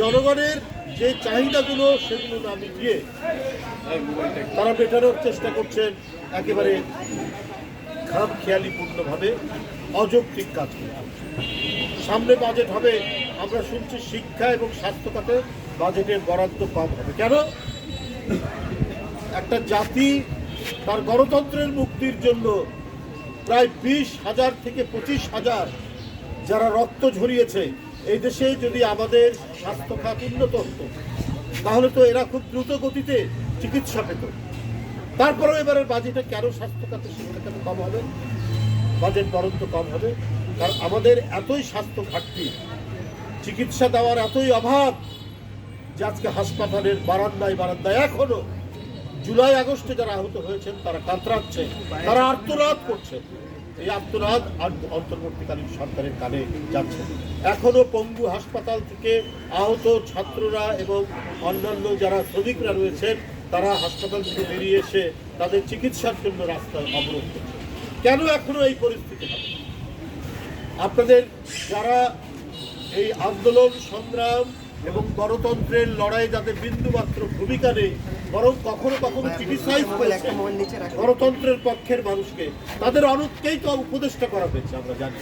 জনগণের যে চাহিদাগুলো, সেগুলো না মিটিয়ে তারা মেটানোর চেষ্টা করছেন একেবারে খাম খেয়ালিপূর্ণভাবে অযৌক্তিক কাজ করছেন সামনে বাজেট হবে, আমরা শুনছি শিক্ষা এবং স্বাস্থ্য খাতে বাজেটের বরাদ্দ কম হবে। কেন? একটা জাতি তার গণতন্ত্রের মুক্তির জন্য প্রায় বিশ হাজার থেকে পঁচিশ হাজার যারা রক্ত ঝরিয়েছে এই দেশে যদি আমাদের স্বাস্থ্য খাত উন্নত হতো, তাহলে তো এরা খুব দ্রুত গতিতে চিকিৎসা পেত। তারপরেও এবারের বাজেটে কেন স্বাস্থ্য খাতে শিক্ষা কম হবে? বাজেট বরন্ত কম হবে। কারণ আমাদের এতই স্বাস্থ্য ঘাটতি, চিকিৎসা দেওয়ার এতই অভাব যে আজকে হাসপাতালের বারান্দায় বারান্দায় এখনও জুলাই আগস্টে যারা আহত হয়েছেন, তারা কাতরাচ্ছে তারা আর্তনাদ করছে এই আর অন্তর্বর্তীকালীন সরকারের কানে যাচ্ছে। এখনও পঙ্গু হাসপাতাল থেকে আহত ছাত্ররা এবং অন্যান্য যারা শ্রমিকরা রয়েছেন, তারা হাসপাতাল থেকে বেরিয়ে এসে তাদের চিকিৎসার জন্য রাস্তায় অবরোধ করছে। কেন এখনও এই পরিস্থিতি হবে? আপনাদের যারা এই আন্দোলন, সংগ্রাম এবং গণতন্ত্রের লড়াই যাতে বিন্দুমাত্র ভূমিকা নেই, বরং কখনো কখনো ক্রিটিসাইজ করেছে গণতন্ত্রের পক্ষের মানুষকে। তাদের অনেককেই তো উপদেষ্টা করা হয়েছে, আমরা জানি।